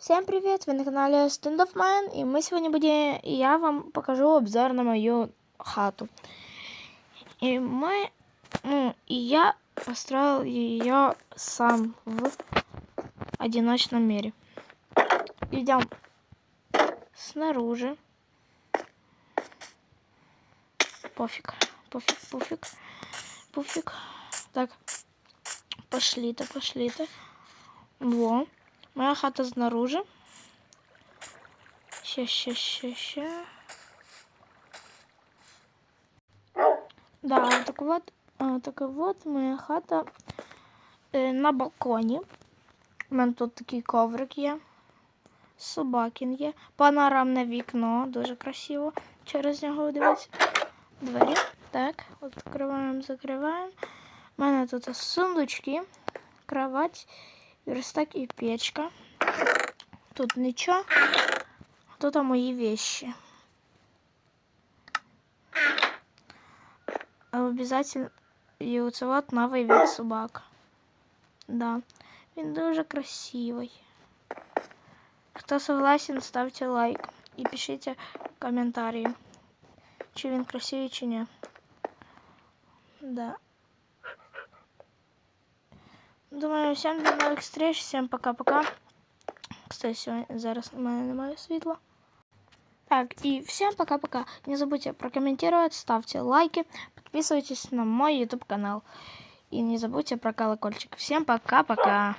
Всем привет! Вы на канале Stand Man, и мы сегодня будем, и я вам покажу обзор на мою хату. И мы, ну, и я построил ее сам в одиночном мире. Идем снаружи. Пофиг, пофиг, пофиг, пофиг. Так, пошли-то, пошли-то. Во. Моя хата снаружи. Ща, ща, ща, ща. Да, так вот, так вот моя хата е, на балконі. У мене тут такий коврик є. Собакін є. Панорамне вікно, дуже красиво. Через нього дивитися. Двері. Так, відкриваємо, закриваємо. У мене тут сундучки, кровать, верстак і печка. Тут нічого. Тут мої вещи. А Обязательно і оце от новий від собак. Да. Він дуже красивий. Хто согласен, ставте лайк і пишіть коментарі, чи він красивий, чи ні. Да. Думаю, всем до новых встреч, всем пока-пока. Кстати, сегодня зараз у мене немає. Так, и всем пока-пока. Не забудьте прокомментировать, ставьте лайки, подписывайтесь на мой YouTube канал. И не забудьте про колокольчик. Всем пока-пока.